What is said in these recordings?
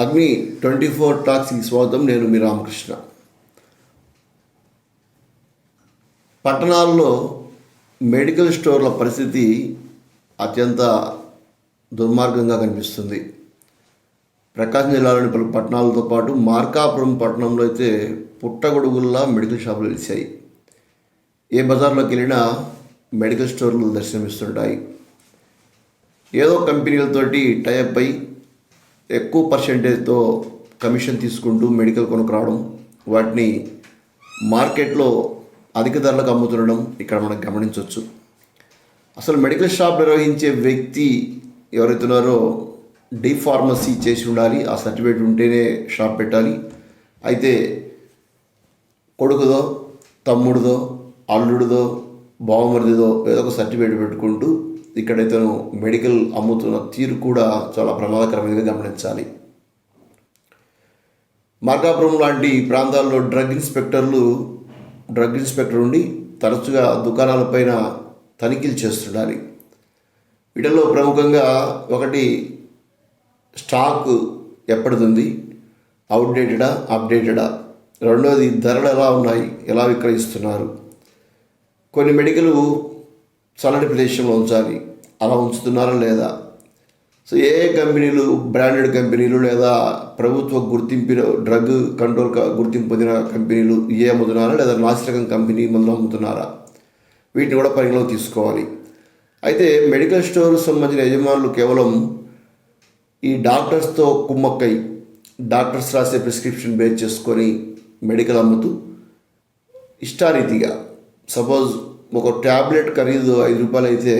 అగ్ని twenty four టాక్స్కి స్వాగతం నేను మీ రామకృష్ణ. పట్టణాల్లో మెడికల్ స్టోర్ల పరిస్థితి అత్యంత దుర్మార్గంగా కనిపిస్తుంది. ప్రకాశం జిల్లాలోని పలు పట్టణాలతో పాటు మార్కాపురం పట్టణంలో అయితే పుట్టగొడుగుల్లా మెడికల్ షాపులు వెలిసాయి ఏ బజార్లోకి వెళ్ళినా మెడికల్ స్టోర్లు దర్శనమిస్తుంటాయి. ఏదో కంపెనీలతోటి టైఅప్ అయి ఎక్కువ పర్సెంటేజ్తో కమిషన్ తీసుకుంటూ మెడికల్ కొనుక్కురావడం వాటిని మార్కెట్లో అధిక ధరలకు అమ్ముతుండడం ఇక్కడ మనం గమనించవచ్చు. అసలు మెడికల్ షాప్ నిర్వహించే వ్యక్తి ఎవరైతే ఉన్నారో డి ఫార్మసీ చేసి ఉండాలి ఆ సర్టిఫికేట్ ఉంటేనే షాప్ పెట్టాలి. అయితే కొడుకుదో తమ్ముడిదో అల్లుడిదో బావమరిదిదో ఏదో ఒక సర్టిఫికేట్ పెట్టుకుంటూ ఇక్కడైతే మెడికల్ అమ్ముతున్న తీరు కూడా చాలా ప్రమాదకరమైనది గమనించాలి. మార్కాపురం లాంటి ప్రాంతాల్లో డ్రగ్ ఇన్స్పెక్టర్లు డ్రగ్ ఇన్స్పెక్టర్ ఉండి తరచుగా దుకాణాలపైన తనిఖీలు చేస్తుండాలి. వీటిలో ప్రముఖంగా ఒకటి స్టాక్ ఎప్పటిది అవుట్డేటెడా అప్డేటెడా? రెండోది ధరలు ఎలా ఉన్నాయి? ఎలా విక్రయిస్తున్నారు? కొన్ని మెడికల్ చల్లటి ప్రదేశంలో ఉంచాలి. అలా ఉంచుతున్నారా లేదా? సో ఏ కంపెనీలు బ్రాండెడ్ కంపెనీలు లేదా ప్రభుత్వ గుర్తింపిన డ్రగ్ కంట్రోల్ గుర్తింపు పొందిన కంపెనీలు ఏ అమ్ముతున్నారా లేదా నాసిరకం కంపెనీ మందులు అమ్ముతున్నారా? వీటిని కూడా పరిగణలోకి తీసుకోవాలి. అయితే మెడికల్ స్టోర్ సంబంధించిన యజమానులు కేవలం ఈ డాక్టర్స్తో కుమ్మక్కై డాక్టర్స్ రాసే ప్రిస్క్రిప్షన్ బేస్ చేసుకొని మెడికల్ అమ్ముతూ ఇష్టారీతిగా సపోజ్ ఒక ట్యాబ్లెట్ ఖరీదు ఐదు రూపాయలు అయితే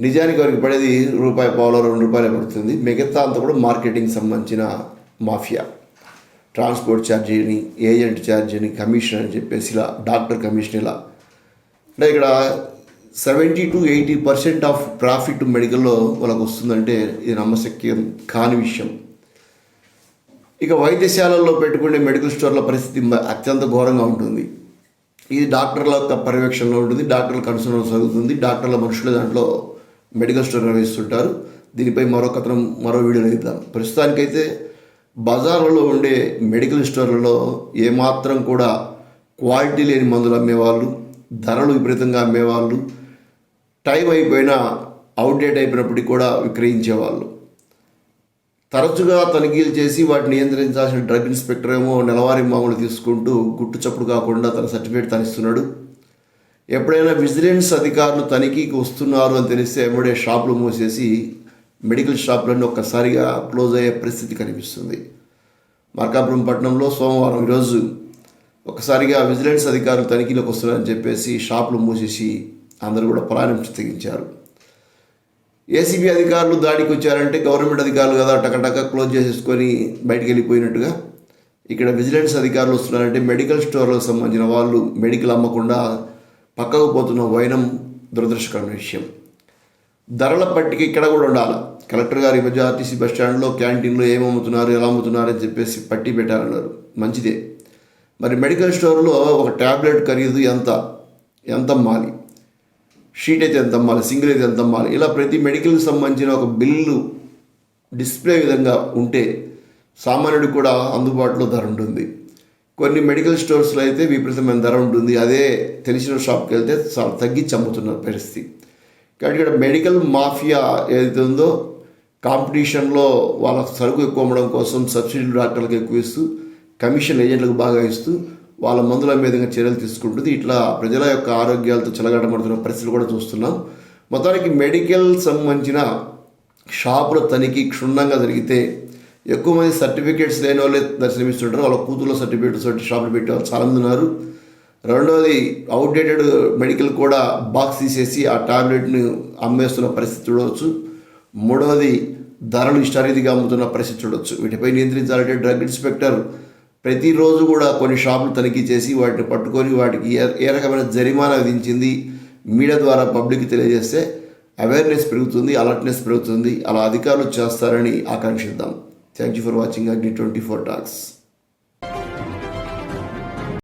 నిజానికి వారికి పడేది రూపాయి పావులో రెండు రూపాయలే పడుతుంది. మిగతా అంతా కూడా మార్కెటింగ్ సంబంధించిన మాఫియా. ట్రాన్స్పోర్ట్ ఛార్జీని ఏజెంట్ ఛార్జీని కమిషన్ అని చెప్పేసి ఇలా డాక్టర్ కమిషన్ ఇలా. అంటే ఇక్కడ seventy to eighty percent of profit మెడికల్లో వాళ్ళకు వస్తుందంటే ఇది నమ్మశక్యం కాని విషయం. ఇక వైద్యశాలల్లో పెట్టుకునే మెడికల్ స్టోర్ల పరిస్థితి అత్యంత ఘోరంగా ఉంటుంది. ఇది డాక్టర్ల యొక్క పర్యవేక్షణలో ఉంటుంది డాక్టర్ల కన్సల్ట్ జరుగుతుంది డాక్టర్ల మనుషులు దాంట్లో మెడికల్ స్టోర్ నిర్వహిస్తుంటారు దీనిపై మరో కథనం మరో వీడియో ఇద్దాం ప్రస్తుతానికైతే బజార్లలో ఉండే మెడికల్ స్టోర్లలో ఏమాత్రం కూడా క్వాలిటీ లేని మందులు అమ్మేవాళ్ళు ధరలు విపరీతంగా అమ్మేవాళ్ళు టైం అయిపోయినా అవుట్డేట్ అయిపోయినప్పటికీ కూడా విక్రయించేవాళ్ళు. తరచుగా తనిఖీలు చేసి వాటిని నియంత్రించాల్సిన డ్రగ్ ఇన్స్పెక్టర్ ఏమో నెలవారీ మామూలు తీసుకుంటూ గుట్టు చప్పుడు కాకుండా తన సర్టిఫికేట్ తనిస్తున్నాడు. ఎప్పుడైనా విజిలెన్స్ అధికారులు తనిఖీకి వస్తున్నారు అని తెలిస్తే ఎమ్మడే షాపులు మూసేసి మెడికల్ షాపులన్నీ ఒక్కసారిగా క్లోజ్ అయ్యే పరిస్థితి కనిపిస్తుంది. మార్కాపురం పట్టణంలో సోమవారం ఈరోజు ఒకసారిగా విజిలెన్స్ అధికారులు తనిఖీలోకి వస్తున్నారని చెప్పేసి షాపులు మూసేసి అందరూ కూడా పొలాన్ని తెగించారు ఏసీబీ అధికారులు దాడికి వచ్చారంటే గవర్నమెంట్ అధికారులు కదా టకటక క్లోజ్ చేసేసుకొని బయటికి వెళ్ళిపోయినట్టుగా ఇక్కడ విజిలెన్స్ అధికారులు వస్తున్నారంటే మెడికల్ స్టోర్లకు సంబంధించిన వాళ్ళు మెడికల్ అమ్మకుండా పక్కకు పోతున్న వైనం దురదృష్టకరమైన విషయం. ధరల పట్టిక ఇక్కడ కూడా ఉండాలి. కలెక్టర్ గారు ఈ మధ్య ఆర్టీసీ బస్ స్టాండ్లో క్యాంటీన్లో ఏం అమ్ముతున్నారు ఎలా అమ్ముతున్నారు అని చెప్పేసి పట్టి పెట్టారన్నారు. మంచిదే. మరి మెడికల్ స్టోర్లో ఒక ట్యాబ్లెట్ ఖరీదు ఎంత? ఎంత అమ్మాలి? షీట్ అయితే ఎంత అమ్మాలి సింగిల్ అయితే ఎంత అమ్మాలి ఇలా ప్రతి మెడికల్కి సంబంధించిన ఒక బిల్లు డిస్ప్లే విధంగా ఉంటే సామాన్యుడికి కూడా అందుబాటులో ధర ఉంటుంది. కొన్ని మెడికల్ స్టోర్స్లో అయితే విపరీతమైన ధర ఉంటుంది. అదే తెలిసిన షాప్కి వెళ్తే చాలా తగ్గించి అమ్ముతున్న పరిస్థితి. కాబట్టి ఇక్కడ మెడికల్ మాఫియా ఏదైతే ఉందో కాంపిటీషన్లో వాళ్ళ సరుకు ఎక్కువ అమ్మడం కోసం సబ్సిడీలు డాక్టర్లకు ఎక్కువ ఇస్తూ కమిషన్ ఏజెంట్లకు బాగా ఇస్తూ వాళ్ళ మందుల మీదుగా చర్యలు తీసుకుంటుంది. ఇట్లా ప్రజల యొక్క ఆరోగ్యాలతో చెలగాటమడుతున్న పరిస్థితులు కూడా చూస్తున్నాం. మొత్తానికి మెడికల్ సంబంధించిన షాపుల తనిఖీ క్షుణ్ణంగా జరిగితే ఎక్కువ మంది సర్టిఫికేట్స్ లేని వాళ్ళే దర్శనమిస్తుంటారు. వాళ్ళ కూతుర్ల సర్టిఫికేట్స్ వంటి షాపులు పెట్టే వాళ్ళు చాలా ఉన్నారు రెండవది అవుట్డేటెడ్ మెడికల్ కూడా బాక్స్ తీసేసి ఆ టాబ్లెట్ని అమ్మేస్తున్న పరిస్థితి చూడవచ్చు. మూడవది ధరలు ఇష్టారీతిగా అమ్ముతున్న పరిస్థితి చూడవచ్చు. వీటిపై నియంత్రించాలంటే డ్రగ్ ఇన్స్పెక్టర్ ప్రతిరోజు కూడా కొన్ని షాపులు తనిఖీ చేసి వాటిని పట్టుకొని వాటికి ఏ ఏ రకమైన జరిమానా విధించింది మీడియా ద్వారా పబ్లిక్ తెలియజేస్తే అవేర్నెస్ పెరుగుతుంది అలర్ట్నెస్ పెరుగుతుంది. అలా అధికారులు చేస్తారని ఆకాంక్షిద్దాం. Thank you for watching Agni twenty four talks.